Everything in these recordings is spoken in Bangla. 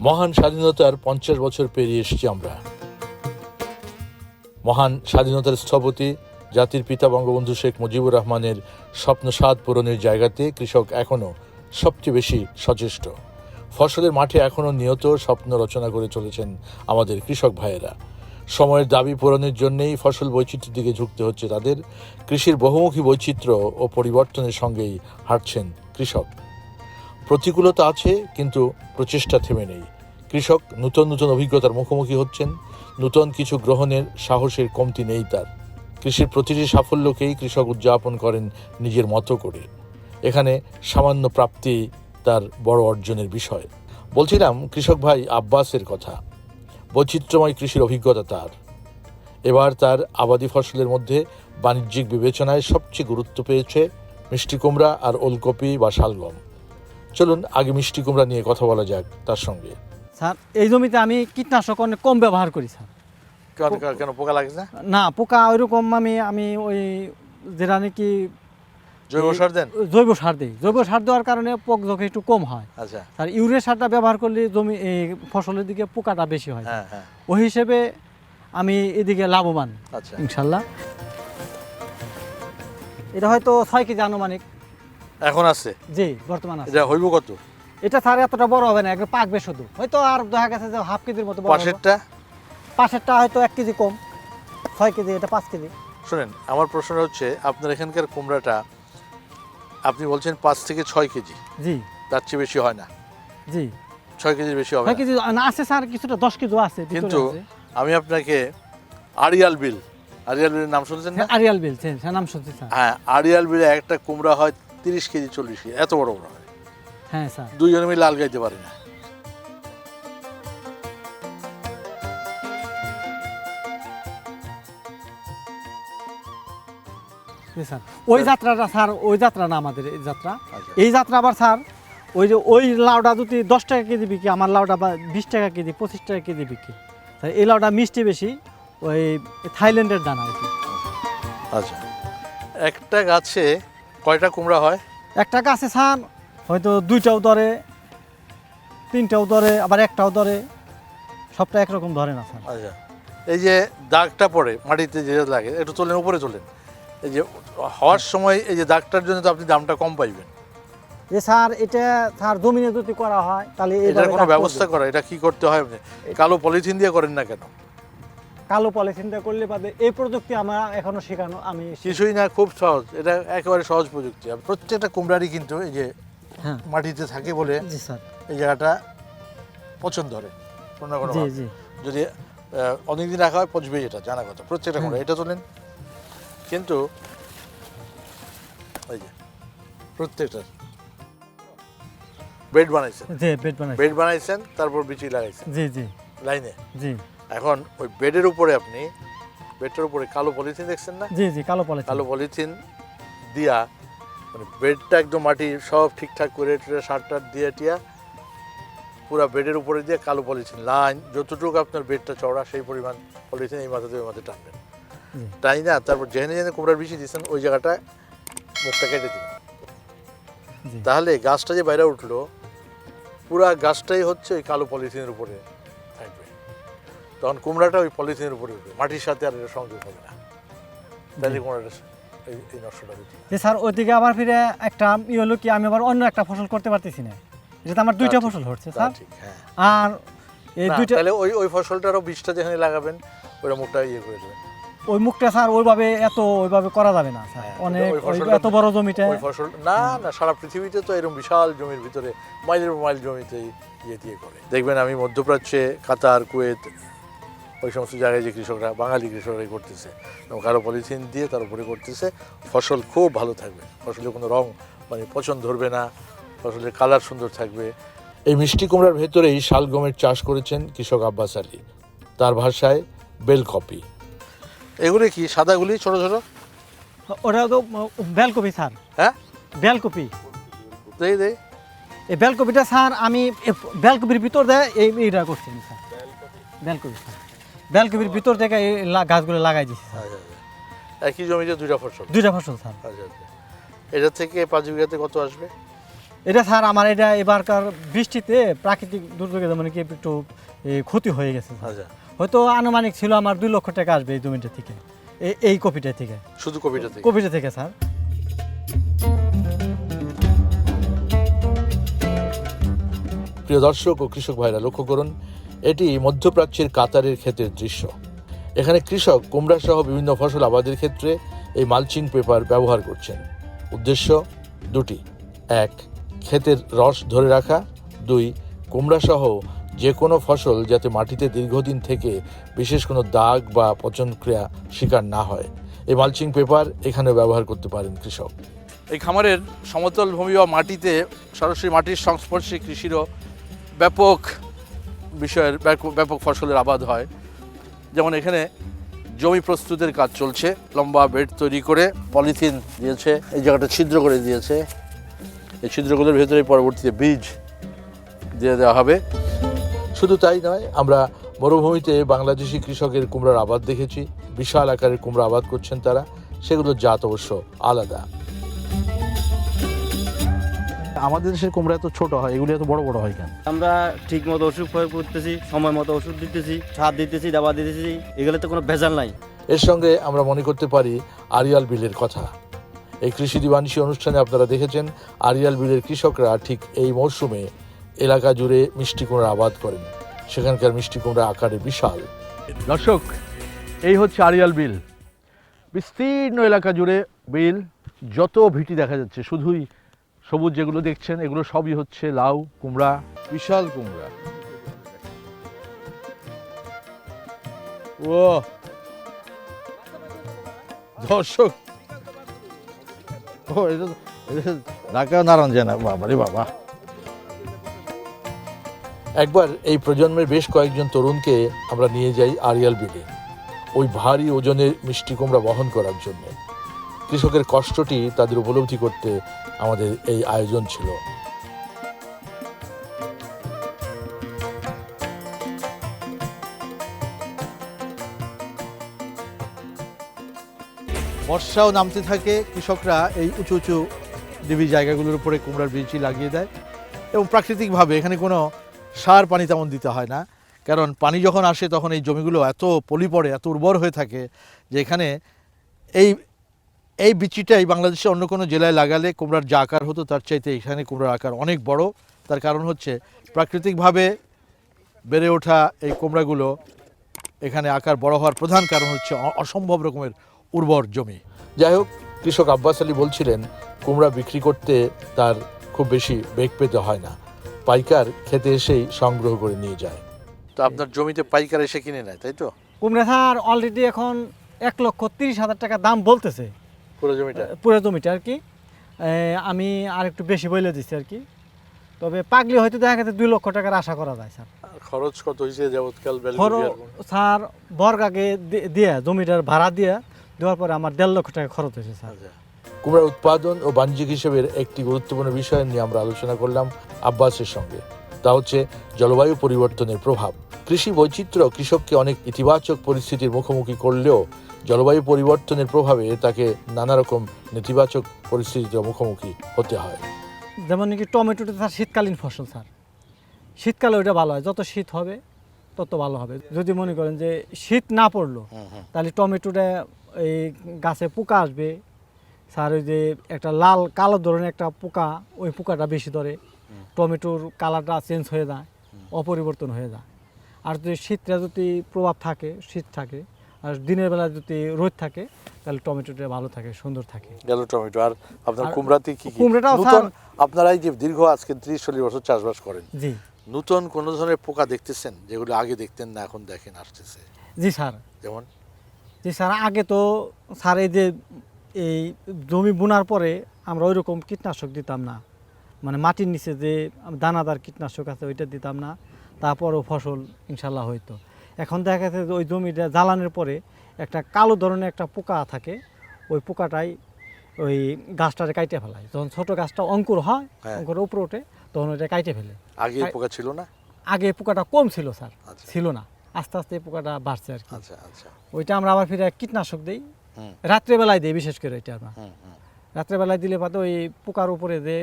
মহান স্বাধীনতার পঞ্চাশ বছর পেরিয়ে এসেছি আমরা। মহান স্বাধীনতার স্থপতি, জাতির পিতা বঙ্গবন্ধু শেখ মুজিবুর রহমানের স্বপ্ন স্বাদ পূরণের জায়গাতে কৃষক এখনও সবচেয়ে বেশি সচেষ্ট। ফসলের মাঠে এখনও নিয়ত স্বপ্ন রচনা করে চলেছেন আমাদের কৃষক ভাইয়েরা। সময়ের দাবি পূরণের জন্যেই ফসল বৈচিত্র্যের দিকে ঝুঁকতে হচ্ছে তাদের। কৃষির বহুমুখী বৈচিত্র্য ও পরিবর্তনের সঙ্গেই হাঁটছেন কৃষক। প্রতিকূলতা আছে, কিন্তু প্রচেষ্টা থেমে নেই। কৃষক নূতন নূতন অভিজ্ঞতার মুখোমুখি হচ্ছেন। নূতন কিছু গ্রহণের সাহসের কমতি নেই তার। কৃষির প্রতিটি সাফল্যকেই কৃষক উদযাপন করেন নিজের মতো করে। এখানে সামান্য প্রাপ্তি তার বড় অর্জনের বিষয়। বলছিলাম, কৃষক ভাই আব্বাসের কথা। বৈচিত্র্যময় কৃষির অভিজ্ঞতা তার। এবার তার আবাদি ফসলের মধ্যে বাণিজ্যিক বিবেচনায় সবচেয়ে গুরুত্ব পেয়েছে মিষ্টি কুমড়া আর ওলকপি বা শালগম। চলুন আগে মিষ্টি কুমড়া নিয়ে কথা বলা যাক তার সঙ্গে। স্যার এই জমিতে আমি কীটনাশক অনেক কম ব্যবহার করি স্যার। কেন কেন পোকা লাগে না? না পোকা ওইরকম আমি আমি ওই যেটা নাকি জৈব সার দেন? জৈব সার দিই। জৈব সার দেওয়ার কারণে পোক যোগ একটু কম হয় আচ্ছা। স্যার ইউরিয়া সারটা ব্যবহার করলে জমি ফসলের দিকে পোকাটা বেশি হয়। হ্যাঁ হ্যাঁ। ওই হিসেবে আমি এদিকে লাভবান আচ্ছা। ইনশাল্লাহ। এটা হয়তো ছয় কেজি আনুমানিক। এখন আছে? জি বর্তমান আছে। এটা হইব কত? এটা স্যার এতটা বড় হবে না একটু পাকবে শুধু হয়তো আর দেখা গেছে যে হাফ কেজির মতো পাশেরটা? পাশেরটা হয়তো এক কেজি কম। ছয় কেজি এটা পাঁচ কেজি। শুনেন আমার প্রশ্নটা হচ্ছে আপনার এখানকার কুমড়াটা আপনি বলছেন পাঁচ থেকে ছয় কেজি। জি। তার চেয়ে বেশি হয় না। জি। ছয় কেজির বেশি হবে ছয়। কেজি না আছে স্যার কিছুটা দশ কেজি আছে কিন্তু আমি আপনাকে আরিয়াল বিল আরিয়াল বিলের নাম শুনেছেন না? হ্যাঁ, আরিয়াল বিল হ্যাঁ নাম শুনছি স্যার। হ্যাঁ আরিয়াল বিলে একটা কুমড়া হয় তিরিশ কেজি চল্লিশ কেজি এত বড় বড় হয়। হ্যাঁ স্যার। দুইজনে মিলে লাল গাইতে পারি না। জি স্যার ওই যাত্রাটা স্যার ওই যাত্রা না আমাদের এই যাত্রা। আচ্ছা। এই যাত্রা আবার স্যার ওই যে ওই লাউটা যদি দশ টাকা কেজি বিক্রি আমার লাউটা বা বিশ টাকা কেজি পঁচিশ টাকা কেজি বিক্রি স্যার এই লাউটা মিষ্টি বেশি ওই থাইল্যান্ডের দানা আর কি। আচ্ছা। একটা গাছে কয়টা কুমড়া হয়? একটা গাছে স্যার হয়তো দুইটাও ধরে তিনটাও ধরে আবার একটাও ধরে। সবটা একরকম ধরে না স্যার। আচ্ছা। এই যে দাগটা পড়ে মাটিতে যে লাগে একটু তোলেন উপরে তোলেন। এই যে হওয়ার সময় এই যে দাগটার জন্য তো আপনি দামটা কম পাইবেন। যে স্যার এটা স্যার জমিনে যদি করা হয় তাহলে এটার কোনো ব্যবস্থা করা এটা কি করতে হয় আপনি? কালো পলিথিন দিয়ে করেন না কেন? কালো পলিথিনটা করলে পাবে এই প্রযুক্তি আমার এখনও শেখানো আমি কিছুই না খুব সহজ। এটা একেবারে সহজ প্রযুক্তি। প্রত্যেকটা কুমড়ারই কিন্তু এই যে হ্যাঁ। মাটিতে থাকে বলে এই জায়গাটা পছন্দ ধরে কোনো না কোনো জি ভাবে। জি। যদি অনেক দিন রাখা হয় পচবে এটা জানা কথা। প্রত্যেকটা হ্যাঁ। কুমড়া। এটা তোলেন কিন্তু এই যে প্রত্যেকটার। বেড বানাইছেন। জি বেড বানাই বেড বানাইছেন তারপর বিচি লাগাইছেন। জি জি। লাইনে? জি। এখন ওই বেডের উপরে আপনি বেডটার উপরে কালো পলিথিন দেখছেন না? জি জি কালো পলিথিন। কালো পলিথিন দিয়া মানে বেডটা একদম মাটি সব ঠিকঠাক করে সার টার দিয়ে টিয়া পুরো বেডের উপরে দিয়ে কালো পলিথিন লাইন যতটুকু আপনার বেডটা চওড়া সেই পরিমাণ পলিথিন এই মাথাতে ওই মাথায় টানবেন। টাই না তারপর যেখানে যেখানে কুমড়ার বেশি দিচ্ছেন ওই জায়গাটা মুখটা কেটে দিবেন তাহলে গাছটা যে বাইরে উঠল পুরা গাছটাই হচ্ছে ওই কালো পলিথিনের উপরে থাকবে। তখন কুমড়াটা ওই পলিথিনের উপরে উঠবে মাটির সাথে আর এটা সংযোগ হবে না। তাহলে কুমড়াটা এই নষ্টটা হচ্ছে। স্যার ওইদিকে আবার ফিরে একটা ই হলো কি আমি আবার অন্য একটা ফসল করতে পারতেছি না। তো আমার দুইটা ফসল হচ্ছে স্যার। হ্যাঁ। আর এই দুইটা তাহলে ওই ওই ফসলটারও বীজটা যেখানে লাগাবেন ওটা মুখটা ইয়ে করে দেবেন। ওই মুখটা স্যার ওইভাবে এত ওইভাবে করা যাবে না স্যার। হ্যাঁ, অনেক এত বড় জমিটা। ওই ফসল না না সারা পৃথিবীতে তো এরকম বিশাল জমির ভিতরে মাইলের মাইল জমিতে ইয়ে দিয়ে করে। দেখবেন আমি মধ্যপ্রাচ্যে কাতার কুয়েত ওই সমস্ত জায়গায় যে কৃষকরা বাঙালি কৃষকরাই করতেছে। এবং কারও পলিথিন দিয়ে তার উপরে করতেছে। ফসল খুব ভালো থাকবে। ফসলের কোনো রং মানে পছন্দ ধরবে না। ফসলের কালার সুন্দর থাকবে। এই মিষ্টি কুমড়ার ভেতরেই শালগমের চাষ করেছেন কৃষক আব্বাস আলী। তার ভাষায় বেলকপি। এগুলি কি সাদাগুলি ছোট ছোট? ওটা তো বেলকপি স্যার। হ্যাঁ? বেলকপি। দেই দেই। এই বেলকপিটা স্যার আমি বেলকপির ভিতর দেয় এই এইটা করছি স্যার। বেলকপি স্যার। বেলকপির ভিতর থেকে এই গাছগুলো লাগাই দিছি স্যার। আচ্ছা আচ্ছা। একই জমিতে দুইটা ফসল? দুইটা ফসল স্যার। আচ্ছা আচ্ছা। এটা থেকে পাঁচ বিঘাতে কত আসবে? এটা স্যার আমার এটা এবারকার বৃষ্টিতে প্রাকৃতিক দুর্যোগে যেমন কি একটু ক্ষতি হয়ে গেছে। আচ্ছা। হয়তো আনুমানিক ছিল আমার দুই লক্ষ টাকা আসবে এই জমিটা থেকে এই- এই কপিটা থেকে। শুধু কবিটা থেকে? কপিটা থেকে স্যার। প্রিয় দর্শক ও কৃষক ভাইরা লক্ষ্য করুন এটি মধ্যপ্রাচ্যের কাতারের ক্ষেতের দৃশ্য। এখানে কৃষক কুমড়া সহ বিভিন্ন ফসল আবাদের ক্ষেত্রে এই মালচিং পেপার ব্যবহার করছেন। উদ্দেশ্য দুটি। এক ক্ষেতের রস ধরে রাখা। দুই কুমড়া সহ যে কোনো ফসল যাতে মাটিতে দীর্ঘদিন থেকে বিশেষ কোনো দাগ বা পচন ক্রিয়া শিকার না হয়। এই মালচিং পেপার এখানেও ব্যবহার করতে পারেন কৃষক। এই খামারের সমতল ভূমি বা মাটিতে সরাসরি মাটির সংস্পর্শে কৃষিরও ব্যাপক বিষয়ের ব্যাপক ফসলের আবাদ হয়। যেমন এখানে জমি প্রস্তুতের কাজ চলছে, লম্বা বেড তৈরি করে পলিথিন দিয়েছে, এই জায়গাটা ছিদ্র করে দিয়েছে। এই ছিদ্রগুলোর ভেতরে পরবর্তীতে বীজ দিয়ে দেওয়া হবে। শুধু তাই নয় আমরা মরুভূমিতে বাংলাদেশি কৃষকের কুমড়ার আবাদ দেখেছি। বিশাল আকারের কুমড়া আবাদ করছেন তারা। সেগুলোর জাত অবশ্য আলাদা। আমাদের দেশের কুমড়া এত ছোট হয় এগুলি এত বড় বড় হয় কেন? আমরা ঠিক মতো ওষুধ প্রয়োগ করতেছি সময় মতো ওষুধ দিতেছি সার দিতেছি দাবা দিতেছি এগুলো তো কোনো ভেজাল নাই। এর সঙ্গে আমরা মনে করতে পারি আরিয়াল বিলের কথা। এই কৃষি দিবানিশী অনুষ্ঠানে আপনারা দেখেছেন আরিয়াল বিলের কৃষকরা ঠিক এই মরশুমে এলাকা জুড়ে মিষ্টি কুমড়া আবাদ করেন। সেখানকার মিষ্টি কুমড়া আকারে বিশাল। দর্শক এই হচ্ছে আরিয়াল বিল। বিস্তীর্ণ এলাকা জুড়ে বিল যত ভিটি দেখা যাচ্ছে শুধুই সবুজ যেগুলো দেখছেন এগুলো সবই হচ্ছে লাউ কুমড়া। বিশাল কুমড়া। ও দর্শক। ও এটা ঢাকা নারায়ণ যায় না বাবা রে বাবা। একবার এই প্রজন্মের বেশ কয়েকজন তরুণকে আমরা নিয়ে যাই আরিয়াল বিলে, ওই ভারী ওজনের মিষ্টি কুমড়া বহন করার জন্য। কৃষকের কষ্টটি তাদের উপলব্ধি করতে আমাদের এই আয়োজন ছিল। বর্ষাও নামতে থাকে, কৃষকরা এই উঁচু উঁচু দেবী জায়গাগুলোর উপরে কুমড়ার বীজই লাগিয়ে দেয় এবং প্রাকৃতিকভাবে এখানে কোনো সার পানি তেমন দিতে হয় না। কারণ পানি যখন আসে তখন এই জমিগুলো এত পলি পড়ে এত উর্বর হয়ে থাকে যে এখানে এই এই বিচিটাই বাংলাদেশে অন্য কোনো জেলায় লাগালে কুমড়ার যে আকার হতো তার চাইতে এখানে কুমড়ার আকার অনেক বড়। তার কারণ হচ্ছে প্রাকৃতিকভাবে বেড়ে ওঠা এই কুমড়াগুলো এখানে আকার বড় হওয়ার প্রধান কারণ হচ্ছে অসম্ভব রকমের উর্বর জমি। যাই হোক, কৃষক আব্বাস আলী বলছিলেন, কুমড়া বিক্রি করতে তার খুব বেশি বেগ পেতে হয় না। পাইকার খেতে এসেই সংগ্রহ করে নিয়ে যায়। তো আপনার জমিতে পাইকার এসে কিনে নেয় তাই তো? কুমড়া স্যার অলরেডি এখন এক লক্ষ তিরিশ হাজার টাকা দাম বলতেছে। পুরো জমিটা? পুরো জমিটা আর কি। আমি আর একটু বেশি বলে দিচ্ছি আর কি। তবে পাগলি হয়তো দেখা গেছে দুই লক্ষ টাকার আশা করা যায় স্যার। খরচ কত হয়েছে যাবৎকাল খরচ স্যার বর্গাকে দিয়ে জমিটার ভাড়া দিয়ে দেওয়ার পরে আমার দেড় লক্ষ টাকা খরচ হয়েছে স্যার। কুমড়ার উৎপাদন ও বাণিজ্যিক হিসেবের একটি গুরুত্বপূর্ণ বিষয় নিয়ে আমরা আলোচনা করলাম আব্বাসের সঙ্গে। তা হচ্ছে জলবায়ু পরিবর্তনের প্রভাব। কৃষি বৈচিত্র্য কৃষককে অনেক ইতিবাচক পরিস্থিতির মুখোমুখি করলেও জলবায়ু পরিবর্তনের প্রভাবে তাকে নানা রকম নেতিবাচক পরিস্থিতির মুখোমুখি হতে হয়। যেমন নাকি টমেটোটা স্যার শীতকালীন ফসল স্যার। শীতকালে ওইটা ভালো হয়। যত শীত হবে তত ভালো হবে। যদি মনে করেন যে শীত না পড়ল তাহলে টমেটোটা এই গাছে পোকা আসবে স্যার ওই যে একটা লাল কালো ধরনের একটা পোকা ওই পোকাটা বেশি ধরে। টমেটোর কালারটা চেঞ্জ হয়ে যায় অপরিবর্তন হয়ে যায়। আর যদি শীতটা যদি প্রভাব থাকে শীত থাকে আর দিনের বেলা যদি রোদ থাকে তাহলে টমেটোটা ভালো থাকে সুন্দর থাকে। গেল টমেটো। আর আপনার কুমড়াতে কি কি? কুমড়াটাও নতুন স্যার- আপনারা এই যে দীর্ঘ আজকে ত্রিশ চল্লিশ বছর চাষবাস করেন জি। নতুন কোন ধরনের পোকা দেখতেছেন? যেগুলো আগে দেখতেন না এখন দেখেন আসতেছে। জি স্যার। যেমন? জি স্যার আগে তো স্যার এই যে এই জমি বোনার পরে আমরা ওই রকম কীটনাশক দিতাম না। মানে মাটির নিচে যে দানাদার কীটনাশক আছে ওইটা দিতাম না। তারপরও ফসল ইনশাল্লাহ হইতো। এখন দেখা যাচ্ছে যে ওই জমিটা জ্বালানোর পরে একটা কালো ধরনের একটা পোকা থাকে ওই পোকাটাই ওই গাছটারে কাইটে ফেলায়। যখন ছোট গাছটা অঙ্কুর হয় হ্যাঁ। অঙ্কুর উপরে ওঠে তখন ওইটা কাইটে ফেলে। আগে পোকা ছিল না? আগে পোকাটা কম ছিল স্যার। আচ্ছা। ছিল না। আস্তে আস্তে পোকাটা বাড়ছে আর কি। আচ্ছা আচ্ছা। ওইটা আমরা আবার ফিরে কীটনাশক দিই। রাত্রেবেলায় দিই বিশেষ করে এটা আমরা। রাত্রেবেলায় দিলে পাতে ওই পোকার উপরে যে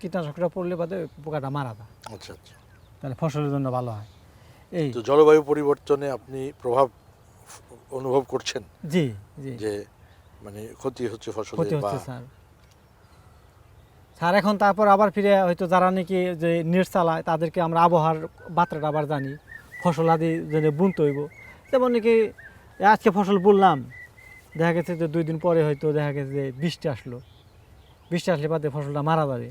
কীটনাশকটা পড়লে পাতে ওই পোকাটা মারা যায়। আচ্ছা আচ্ছা। তাহলে ফসলের জন্য ভালো হয়। এই তো জলবায়ু পরিবর্তনে আপনি প্রভাব অনুভব করছেন? জি জি। যে মানে ক্ষতি হচ্ছে ফসলের ক্ষতি হচ্ছে স্যার। স্যার এখন তারপর আবার ফিরে হয়তো যারা নাকি যে নেট চালায় তাদেরকে আমরা আবহাওয়ার বার্তাটা আবার জানি। ফসল আদি যদি বুনতে হইব। যেমন নাকি আজকে ফসল বুনলাম দেখা গেছে যে দুই দিন পরে হয়তো দেখা গেছে যে বৃষ্টি আসলো। বৃষ্টি আসলে বাদে ফসলটা মারা যাবে।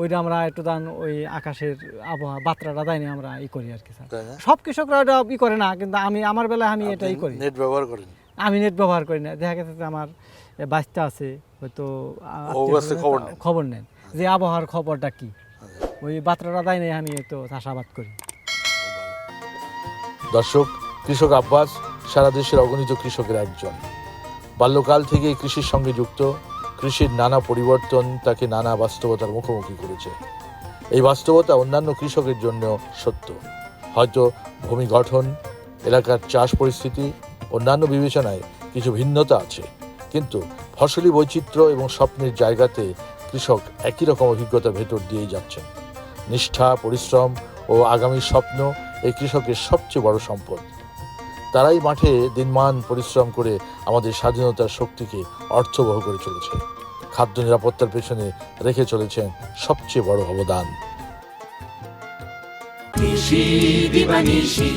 ওইটা আমরা একটু দান ওই আকাশের আবহাওয়া বার্তাটা দেয়নি আমরা ই করি আর কি স্যার। সব কৃষকরা ওটা ই করে না কিন্তু আমি আমার বেলায় আমি আপনি এটাই করি। নেট ব্যবহার করেন? আমি নেট ব্যবহার করি না। দেখা গেছে যে আমার বাচ্চা আছে হয়তো খবর নেন। খবর নেন। যে আবহাওয়ার খবরটা কি? ওই বার্তাটা দেয় নাই আমি তো চাষাবাদ করি। দর্শক কৃষক আব্বাস সারা দেশের অগণিত কৃষকের একজন। বাল্যকাল থেকে কৃষির সঙ্গে যুক্ত। কৃষির নানা পরিবর্তন তাকে নানা বাস্তবতার মুখোমুখি করেছে। এই বাস্তবতা অন্যান্য কৃষকের জন্য সত্য। হয়তো ভূমি গঠন, এলাকার চাষ পরিস্থিতি, অন্যান্য বিবেচনায় কিছু ভিন্নতা আছে। কিন্তু ফসলি বৈচিত্র্য এবং স্বপ্নের জায়গাতে কৃষক একই রকম অভিজ্ঞতার ভেতর দিয়েই যাচ্ছেন। নিষ্ঠা, পরিশ্রম ও আগামী স্বপ্ন এই কৃষকের সবচেয়ে বড় সম্পদ। তারাই মাঠে দিনমান পরিশ্রম করে আমাদের স্বাধীনতার শক্তিকে অর্থবহ করে চলেছে। খাদ্য নিরাপত্তার পেছনে রেখে চলেছেন সবচেয়ে বড় অবদান। দিবানিশি।